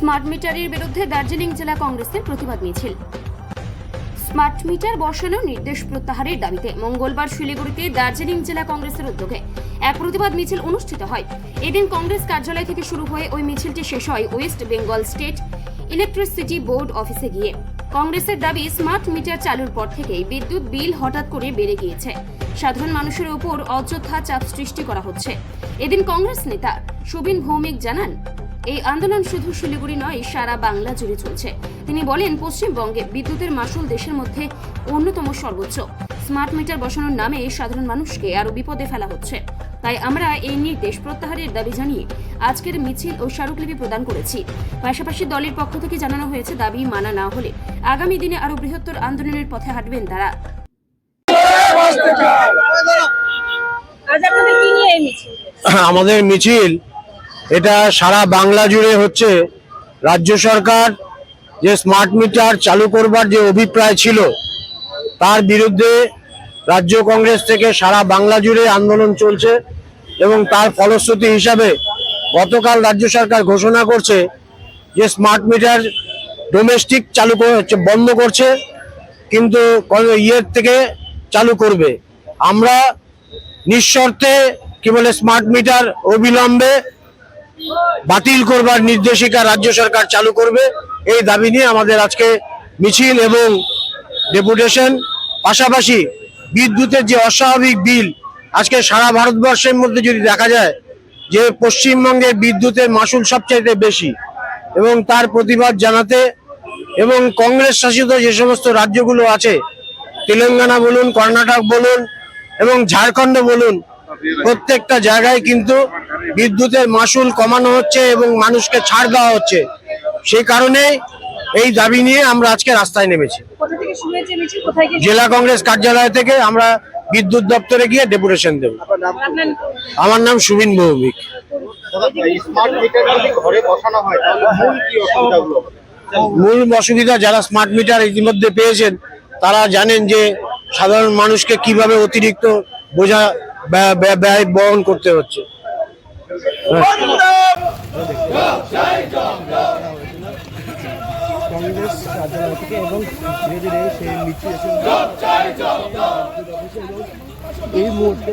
Smart মিটারের বিরুদ্ধে দার্জিলিং জেলা কংগ্রেসের প্রতিবাদ মিছিল। স্মার্ট মিটার বসানোর নির্দেশ প্রত্যাহারের দাবিতে মঙ্গলবার শিলিগুড়িতে দার্জিলিং জেলা কংগ্রেসের উদ্যোগে এক প্রতিবাদ মিছিল অনুষ্ঠিত হয়। এদিন কংগ্রেস কার্যালয় থেকে শুরু হয়ে ওই মিছিলটি শেষ হয় West Bengal State Electricity Board অফিসে গিয়ে। কংগ্রেসের দাবি, স্মার্ট মিটার চালুর পর থেকেই বিদ্যুৎ বিল হঠাৎ করে বেড়ে গিয়েছে। সাধারণ মানুষের উপর অযথা চাপ সৃষ্টি করা হচ্ছে। এদিন কংগ্রেস নেতা সুবিন ভৌমিক জানান এই আন্দোলন শুধু শিলিগুড়ি নয় সারা বাংলা জুড়ে চলছে। তিনি বলেন পশ্চিমবঙ্গে বিদ্যুতের মাসুল দেশের মধ্যে অন্যতম সর্বোচ্চ। স্মার্ট মিটার বসানোর নামে সাধারণ মানুষকে আরও বিপদে ফেলা হচ্ছে। তাই আমরা এই নির্দেশ প্রত্যাহারের দাবি জানিয়ে আজকের মিছিল ও স্মারকলিপি প্রদান করেছি। পাশাপাশি দলের পক্ষ থেকে জানানো হয়েছে দাবি মানা না হলে আগামী দিনে আরও বৃহত্তর আন্দোলনের পথে হাঁটবেন তারা। আজ আপনাদের কি নিয়ে এই মিছিল? আমাদের মিছিল এটা সারা বাংলা জুড়ে হচ্ছে। রাজ্য সরকার যে স্মার্ট মিটার চালু করবার যে অভিপ্রায় ছিল, তার বিরুদ্ধে রাজ্য কংগ্রেস থেকে সারা বাংলা জুড়ে আন্দোলন চলছে এবং তার ফলশ্রুতি হিসাবে গতকাল রাজ্য সরকার ঘোষণা করছে যে স্মার্ট মিটার ডোমেস্টিক চালু করে বন্ধ করছে, কিন্তু ইয়ের থেকে চালু করবে। আমরা নিঃশর্তে কি বলে স্মার্ট মিটার অবিলম্বে বাতিল করবার নির্দেশিকা রাজ্য সরকার চালু করবে। এই দাবি নিয়ে আমাদের আজকে মিছিল এবং ডেপুটেশন। পাশাপাশি বিদ্যুতের যে অস্বাভাবিক বিল, আজকে সারা ভারতবর্ষের মধ্যে যদি দেখা যায় যে পশ্চিমবঙ্গে বিদ্যুতের মাসুল সবচাইতে বেশি এবং তার প্রতিবাদ জানাতে এবং কংগ্রেস শাসিত যে সমস্ত রাজ্যগুলো আছে, তেলেঙ্গানা বলুন, কর্ণাটক বলুন এবং ঝাড়খণ্ড বলুন, প্রত্যেকটা জায়গায় কিন্তু বিদ্যুতের মাসুল কমানো হচ্ছে এবং মানুষকে ছাড় দেওয়া হচ্ছে। সেই কারণে এই দাবি নিয়ে আমরা আজকে রাস্তায় নেমেছি। জেলা কংগ্রেস কার্যালয় থেকে আমরা বিদ্যুৎ দপ্তরে গিয়ে ডেপুটেশন দেব। আমার নাম সুবিন ভৌমিক। হয় মূল অসুবিধা যারা স্মার্ট মিটার ইতিমধ্যে পেয়েছেন তারা জানেন যে সাধারণ মানুষকে কীভাবে অতিরিক্ত বোঝা ব্যয় বহন করতে হচ্ছে। কংগ্রেস কার্যালয় থেকে এবং ধীরে ধীরে সে মিছিল এই মুহূর্তে